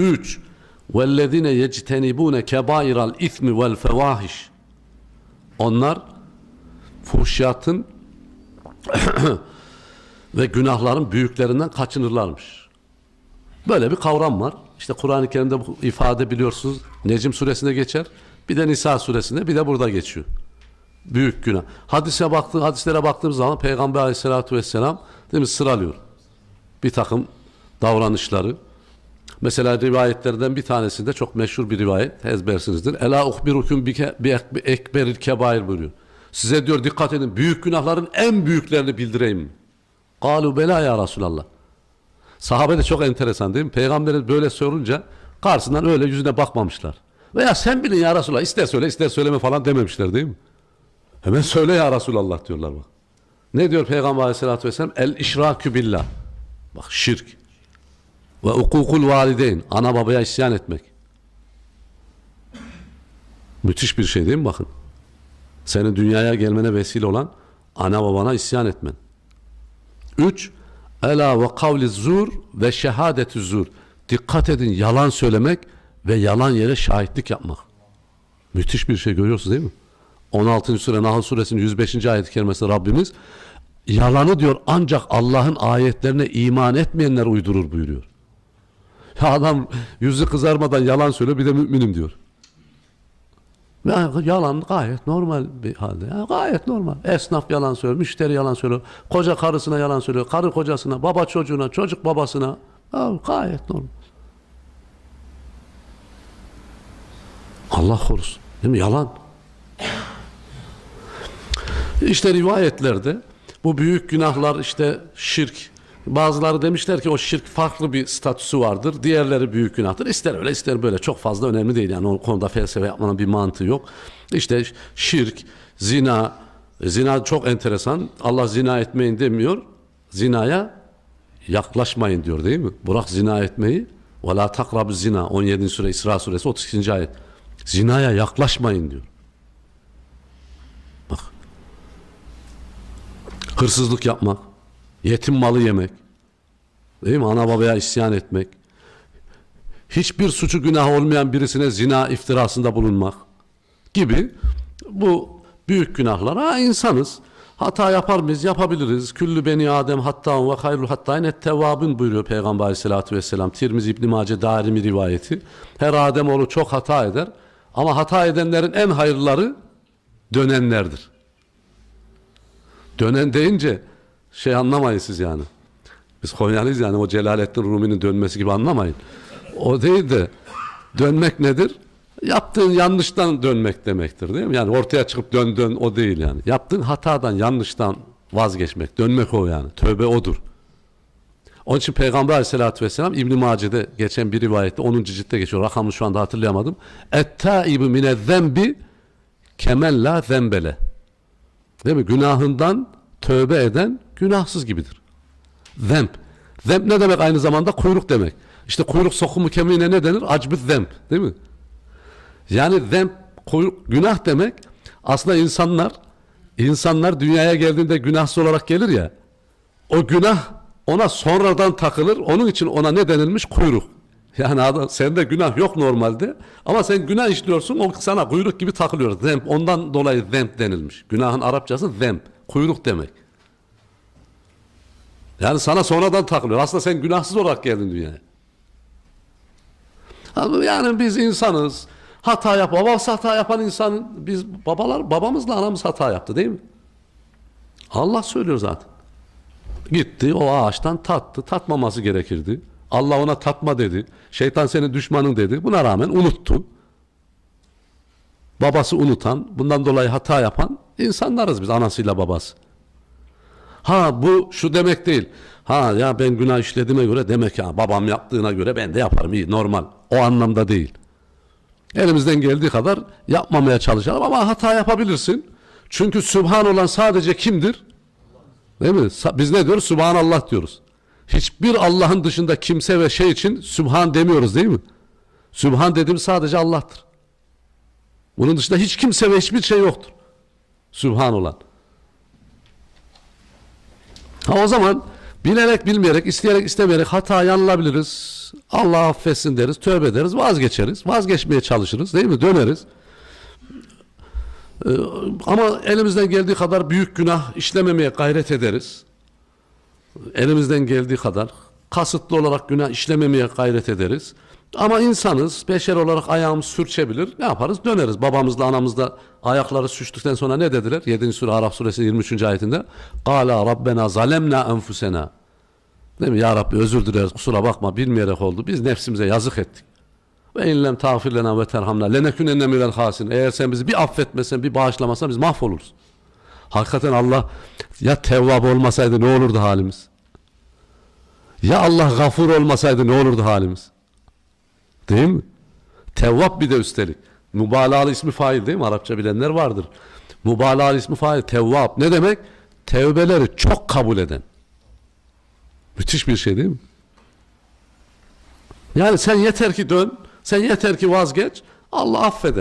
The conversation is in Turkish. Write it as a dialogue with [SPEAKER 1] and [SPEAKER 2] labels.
[SPEAKER 1] Üç, وَالَّذِينَ يَجْتَنِبُونَ كَبَائِرَ الْاِثْمِ وَالْفَوَاهِشِ Onlar fuhşiyatın ve günahların büyüklerinden kaçınırlarmış. Böyle bir kavram var. İşte Kur'an-ı Kerim'de bu ifade biliyorsunuz Necim suresinde geçer. Bir de Nisa suresinde bir de burada geçiyor. Büyük günah. Hadise baktı, hadislere baktığımız zaman Peygamber aleyhissalatü vesselam değil mi, sıralıyor. Bir takım davranışları. Mesela rivayetlerden bir tanesinde çok meşhur bir rivayet ezbersinizdir. Ela uhbirukum bi ekberil kebair buyuruyor. Size diyor dikkat edin büyük günahların en büyüklerini bildireyim? Kalu bela ya Resulallah. Sahabe de çok enteresan değil mi? Peygamberi böyle sorunca karşısından öyle yüzüne bakmamışlar. Veya sen bilin ya Resulallah ister söyle ister söyleme falan dememişler değil mi? Hemen söyle ya Resulallah diyorlar bak. Ne diyor Peygamber aleyhissalatü vesselam? El işrakü billah. Bak şirk. Ve ukukul valideyn. Ana babaya isyan etmek. Müthiş bir şey değil mi bakın? Senin dünyaya gelmene vesile olan ana babana isyan etmen. Üç, ela ve kavli zur ve şehadeti zur. Dikkat edin yalan söylemek ve yalan yere şahitlik yapmak. Müthiş bir şey görüyorsunuz değil mi? 16. sure Nahl suresinin 105. ayet-i kerimesinde Rabbimiz yalanı diyor ancak Allah'ın ayetlerine iman etmeyenler uydurur buyuruyor. Adam yüzü kızarmadan yalan söylüyor bir de müminim diyor. Yalan gayet normal bir halde. Ya gayet normal. Esnaf yalan söylüyor, müşteri yalan söylüyor, koca karısına yalan söylüyor, karı kocasına, baba çocuğuna, çocuk babasına. Ya gayet normal. Allah korusun. Değil mi? Yalan. İşte rivayetlerde bu büyük günahlar işte şirk. Bazıları demişler ki o şirk farklı bir statüsü vardır. Diğerleri büyük günahtır. İster öyle ister böyle çok fazla önemli değil. Yani o konuda felsefe yapmanın bir mantığı yok. İşte şirk, zina, zina çok enteresan. Allah zina etmeyin demiyor. Zinaya yaklaşmayın diyor değil mi? Bırak zina etmeyi. Ve la takrabü zina. 17. sure İsra suresi 32. ayet. Zinaya yaklaşmayın diyor. Bak. Hırsızlık yapmak, yetim malı yemek, değil mi? Ana babaya isyan etmek, hiçbir suçu günah olmayan birisine zina iftirasında bulunmak gibi bu büyük günahlar. Ha insanız. Hata yapar mıyız? Yapabiliriz. Küllü beni Adem hatta ve hayrul hatta net tevabın buyuruyor Peygamber aleyhissalatü vesselam. Tirmizi İbni Mace Darimi rivayeti. Her Ademoğlu çok hata eder. Ama hata edenlerin en hayırları dönenlerdir. Dönen deyince şey anlamayın siz yani. Biz Konyalıyız yani o Celalettin Rumi'nin dönmesi gibi anlamayın. O değil de dönmek nedir? Yaptığın yanlıştan dönmek demektir değil mi? Yani ortaya çıkıp dön dön o değil yani. Yaptığın hatadan, yanlıştan vazgeçmek, dönmek o yani. Tövbe odur. Onun için Peygamber aleyhissalatü vesselam İbn-i Mace'de geçen bir rivayette 10. ciltte geçiyor. Rakamını şu anda hatırlayamadım. Et-taibu mine zembi kemen la zembele. Değil mi? Günahından tövbe eden günahsız gibidir. Zemp. Zemp ne demek aynı zamanda? Kuyruk demek. İşte kuyruk sokumu kemiğine ne denir? Acbüt zemp. Değil mi? Yani zemp, kuyruk, günah demek aslında insanlar insanlar dünyaya geldiğinde günahsız olarak gelir ya o günah ona sonradan takılır. Onun için ona ne denilmiş? Kuyruk. Yani adam, sende günah yok normalde ama sen günah işliyorsun o sana kuyruk gibi takılıyor. Zemp. Ondan dolayı zemp denilmiş. Günahın Arapçası zemp. Kuyruk demek. Yani sana sonradan takılıyor. Aslında sen günahsız olarak geldin dünyaya. Yani biz insanız. Hata yap. Babası hata yapan insan biz babalar babamızla anamız hata yaptı değil mi? Allah söylüyor zaten. Gitti o ağaçtan tattı. Tatmaması gerekirdi. Allah ona tatma dedi. Şeytan senin düşmanın dedi. Buna rağmen unuttu. Babası unutan, bundan dolayı hata yapan insanlarız biz anasıyla babası. Ha bu şu demek değil. Ha ya ben günah işlediğime göre demek ya babam yaptığına göre ben de yaparım iyi normal. O anlamda değil. Elimizden geldiği kadar yapmamaya çalışalım ama hata yapabilirsin. Çünkü Sübhan olan sadece kimdir? Değil mi? Biz ne diyoruz? Subhanallah diyoruz. Hiçbir Allah'ın dışında kimse ve şey için Sübhan demiyoruz değil mi? Sübhan dediğimiz sadece Allah'tır. Bunun dışında hiç kimse ve hiçbir şey yoktur. Sübhan olan. Ha o zaman bilerek bilmeyerek, isteyerek istemeyerek hata yanılabiliriz. Allah affetsin deriz, tövbe ederiz, vazgeçeriz. Vazgeçmeye çalışırız değil mi? Döneriz. Ee, ama elimizden geldiği kadar büyük günah işlememeye gayret ederiz. Elimizden geldiği kadar kasıtlı olarak günah işlememeye gayret ederiz. Ama insanız, beşer olarak ayağımız sürçebilir. Ne yaparız? Döneriz. Babamızla anamızla ayakları sürçtükten sonra ne dediler? 7. sure Araf suresi 23. ayetinde. Kala Rabbena zalemna enfusena. Değil mi? Ya Rabbi özür dileriz kusura bakma bilmeyerek oldu. Biz nefsimize yazık ettik. Ve inlem tağfir lena ve terhamna lenekünenne minel hasin. Eğer sen bizi bir affetmesen, bir bağışlamasan biz mahvoluruz. Hakikaten Allah ya tevvab olmasaydı ne olurdu halimiz? Ya Allah gafur olmasaydı ne olurdu halimiz? Değil mi? Tevvab bir de üstelik. Mübalağalı ismi fail değil mi? Arapça bilenler vardır. Mübalağalı ismi fail. Tevvab. Ne demek? Tevbeleri çok kabul eden. Müthiş bir şey değil mi? Yani sen yeter ki dön, sen yeter ki vazgeç, Allah affeder.